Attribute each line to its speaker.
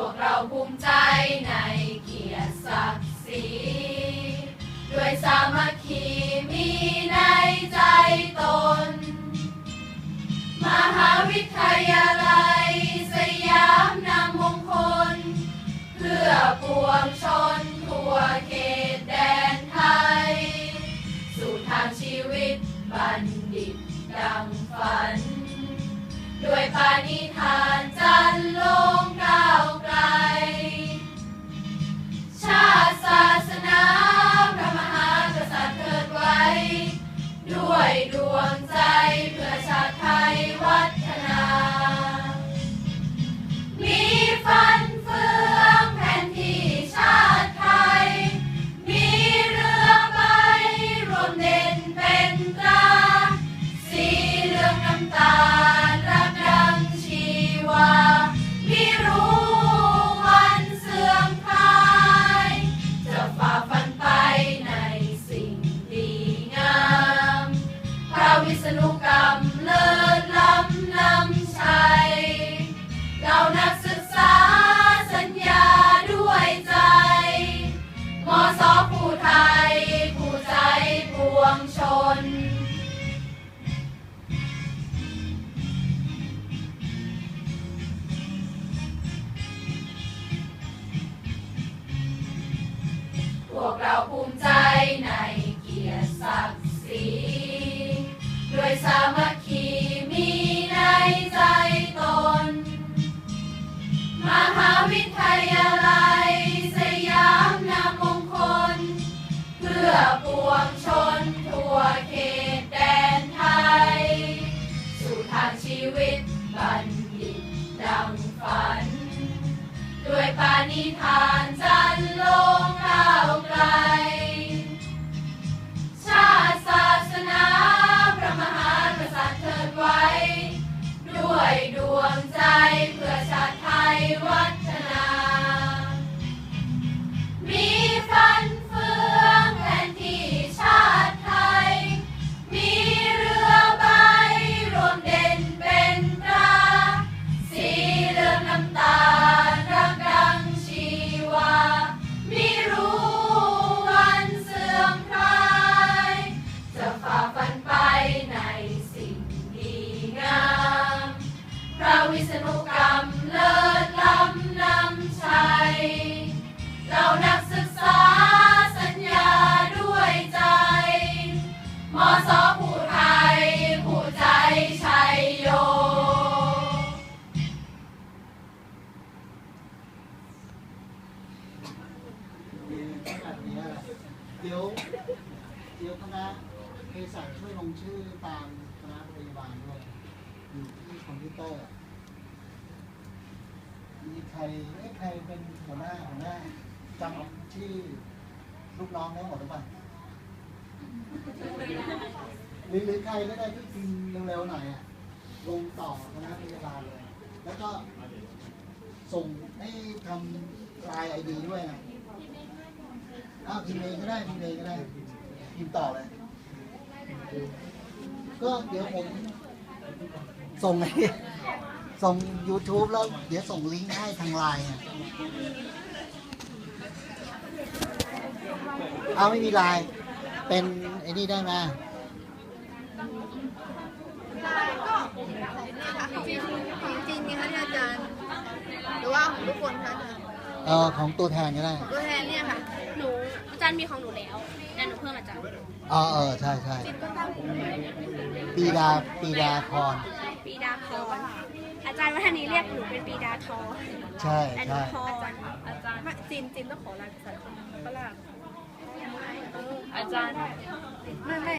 Speaker 1: วกเราภูมิใจในเกียรติศักดิ์ศรีด้วยสามัคคีมีในใจตน วกเราภูมิใจในเกียรติศักดิ์ศรีด้วยสามัคคีมีในใจตน มหาวิทยาลัยสยามนามมงคล เพื่อปวงชนทั่วเขตแดนไทย สู่ทางชีวิตบัณฑิตดังฝัน ด้วยปาณิธานจันลง
Speaker 2: เดี๋ยวเดี๋ยวคณะเภสัชช่วยลงชื่อตามคณะพยาบาลด้วยอยู่ที่คอมพิวเตอร์ มีใครเอ้ใครเป็นหัวหน้าหัวหน้าจำชื่อลูกน้องได้หมดหรือเปล่าหรือหรือใครก็ได้ที่พิมพ์เร็วๆหน่อยอะลงต่อคณะพยาบาลเลย แล้วก็ส่งให้ทำลายไอดีด้วยนะ อ้าวพิมพ์เองก็ได้พิมพ์เองก็ได้พิมพ์ต่อเลย ก็เดี๋ยวผมส่งไอ้ส่ง YouTube แล้วเดี๋ยวส่งลิงก์ให้ทางไลน์อะเอาไม่มีไลน์เป็นไอ้นี่ได้ไหม
Speaker 3: ของจริงไหมคะเนี่ยอาจารย์ หรือว่าของทุกคนคะอาจารย์
Speaker 2: เออของตัวแทนก็ได้
Speaker 3: ตัวแทนเนี่ยค่ะ
Speaker 4: ห นูอาจารย์มีของหนูแล้วแต่หนูเพิ่มอาจารย์
Speaker 2: เออเออใช่ใช่
Speaker 3: จิตก็ตั้ง
Speaker 2: ปีดาปีดาพร
Speaker 4: ปีดาทรอาจารย์วัฒนีเรียกหนูเป็นปีดาทร
Speaker 2: ใช่
Speaker 4: แต่หนู
Speaker 2: ใช่
Speaker 4: ทร
Speaker 3: อาจารย์จินจินต้องขอลายภาษาฝรั่ง
Speaker 4: อาจารย์
Speaker 3: ไม่ไม่